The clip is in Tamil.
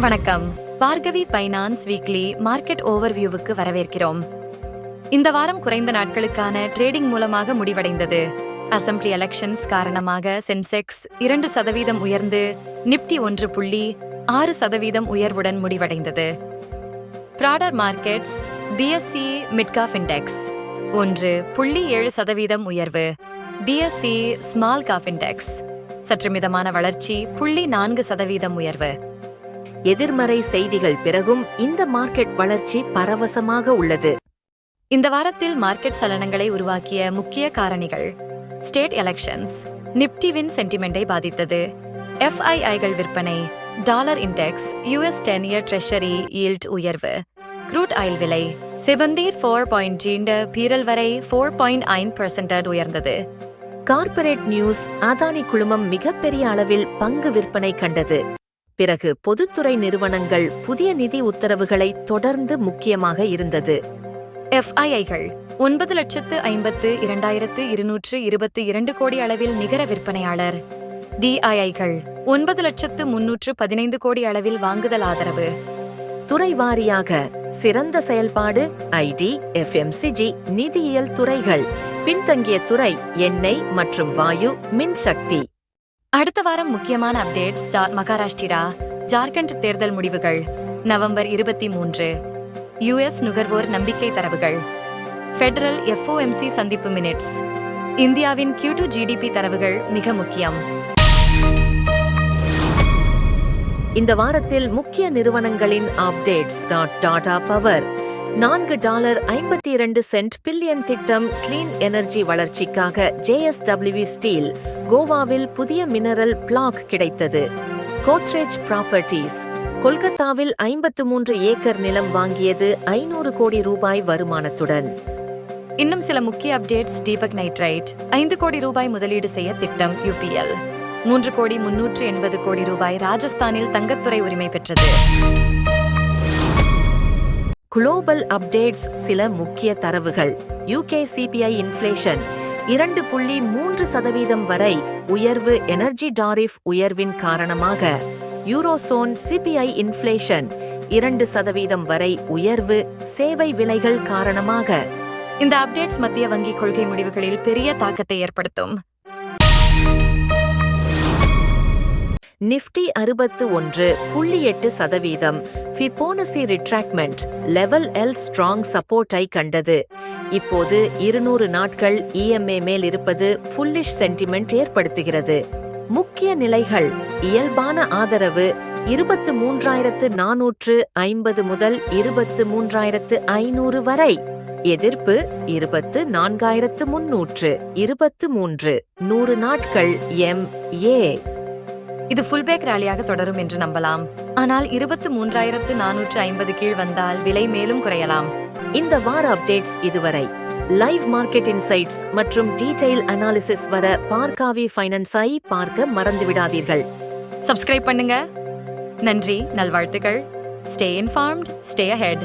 வணக்கம். பார்கவி பைனான்ஸ் வீக்லி மார்க்கெட் ஓவர்வியூவுக்கு வரவேற்கிறோம். இந்த வாரம் குறைந்த நாட்களுக்கான ட்ரேடிங் மூலமாக முடிவடைந்தது. அசெம்பிளி எலெக்ஷன்ஸ் காரணமாக சென்செக்ஸ் இரண்டு சதவீதம் உயர்ந்து நிப்டி ஒன்று புள்ளி ஆறு சதவீதம் உயர்வுடன் முடிவடைந்தது. Broader markets BSE midcap index ஒன்று புள்ளி ஏழு சதவீதம் உயர்வு. பிஎஸ்சி ஸ்மால் காஃப் இண்டெக்ஸ் சற்று மிதமான வளர்ச்சி புள்ளி நான்கு சதவீதம் உயர்வு. எதிர்மறை செய்திகள் பிறகும் இந்த மார்க்கெட் வளர்ச்சி பரவசமாக உள்ளது. இந்த வாரத்தில் மார்க்கெட் சலனங்களை உருவாக்கிய முக்கிய காரணிகள் ஸ்டேட் எலெக்ஷன்ஸ் நிப்டிவின் சென்டிமெண்டை பாதித்தது. எஃப்ஐஐகள் விற்பனை dollar index US ten year treasury yield உயர்வு க்ரூட் ஆயில் விலை செவந்தீர் ஃபோர் பாயிண்ட் ஜீண்ட பீரல் வரை ஃபோர் பாயிண்ட் ஐன் பெர்சென்டட் உயர்ந்தது. கார்ப்பரேட் நியூஸ் அதானி குழுமம் மிகப்பெரிய அளவில் பங்கு விற்பனை கண்டது. பிறகு பொதுத்துறை நிறுவனங்கள் புதிய நிதி உத்தரவுகளை தொடர்ந்து முக்கியமாக இருந்தது. எஃப்ஐஐகள் ஒன்பது லட்சத்து ஐம்பத்து இரண்டாயிரத்து இருநூற்று இருபத்தி இரண்டு கோடி அளவில் நிகர விற்பனையாளர். டிஐஐகள் ஒன்பது லட்சத்து முன்னூற்று பதினைந்து கோடி அளவில் வாங்குதல் ஆதரவு. துறை வாரியாக சிறந்த செயல்பாடு ஐடி எஃப்எம்சிஜி நிதியியல் துறைகள் பின்தங்கிய துறை எண்ணெய் மற்றும் வாயு மின்சக்தி. அடுத்த வாரம் முக்கியமான அப்டேட் ஸ்டார் மகாராஷ்டிரா ஜார்க்கண்ட் தேர்தல் முடிவுகள் நவம்பர் இருபத்தி மூன்று. யுஎஸ் நுகர்வோர் நம்பிக்கை தரவுகள். ஃபெடரல் எஃப்ஓஎம்சி சந்திப்பு மினிட்ஸ். இந்தியாவின் கியூ டு ஜிடிபி தரவுகள் மிக முக்கியம். இந்த வாரத்தில் முக்கிய நிறுவனங்களின் அப்டேட்ஸ் டாட் டாடா பவர். நான்கு டாலர் ஐம்பத்தி இரண்டு சென்ட் பில்லியன் திட்டம் கிளீன் எனர்ஜி வளர்ச்சிக்காக ஜேஎஸ்டபிள்யூ ஸ்டீல் கோவாவில் புதிய மினரல் பிளாக் கிடைத்தது. கோத்ரேஜ் ப்ராப்பர்ட்டீஸ். கொல்கத்தாவில் ஐம்பத்து மூன்று ஏக்கர் நிலம் வாங்கியது ஐநூறு கோடி ரூபாய் வருமானத்துடன். இன்னும் சில முக்கிய அப்டேட்ஸ் தீபக் நைட்ரைட். ஐந்து கோடி ரூபாய் முதலீடு செய்ய திட்டம் யுபிஎல் மூன்று கோடி முன்னூற்று எண்பது கோடி ரூபாய் ராஜஸ்தானில் தங்கத்துறை உரிமை பெற்றது. குளோபல் அப்டேட்ஸ் சில முக்கிய தரவுகள். யூகே சிபிஐ இன்ஃப்ளேஷன் இரண்டு புள்ளி மூன்று சதவீதம் வரை உயர்வு எனர்ஜி டாரிஃப் உயர்வின் காரணமாக. யூரோசோன் சிபிஐ இன்ஃப்ளேஷன் இரண்டு சதவீதம் வரை உயர்வு சேவை விலைகள் காரணமாக. இந்த அப்டேட்ஸ் மத்திய வங்கி கொள்கை முடிவுகளில் பெரிய தாக்கத்தை ஏற்படுத்தும். நிஃப்டி அறுபத்து ஒன்று புள்ளி எட்டு சதவீதம். ஃபிபோனசி ரிட்ராக்மெண்ட் லெவல் எல் ஸ்ட்ராங் சப்போர்ட்டை கண்டது. இப்போது இருநூறு நாட்கள் இஎம்ஏ மேல் இருப்பது புல்லிஷ் சென்டிமெண்ட் ஏற்படுத்துகிறது. முக்கிய நிலைகள் இயல்பான ஆதரவு இருபத்து மூன்றாயிரத்து நானூற்று ஐம்பது முதல் இருபத்து மூன்றாயிரத்து ஐநூறு வரை. எதிர்ப்பு இருபத்து நான்காயிரத்து முன்னூற்று இருபத்து மூன்று. நூறு நாட்கள் எம் ஏ. இது ஃபுல் பேக் ரேலியாக தொடரும் என்று நம்பலாம். ஆனால் இருபத்து மூன்றாயிரத்து நானூற்று ஐம்பது கீழ் வந்தால் விலை மேலும் குறையலாம். இந்த வார அப்டேட்ஸ் இதுவரை. லைவ் மார்க்கெட் இன்சைட்ஸ் மற்றும் டீடைல் அனாலிசிஸ் வர பார்க்காவி ஃபைனான்ஸை பார்க்க மறந்துவிடாதீர்கள். சப்ஸ்கிரைப் பண்ணுங்க. நன்றி நல்வாழ்த்துக்கள். Stay informed stay ahead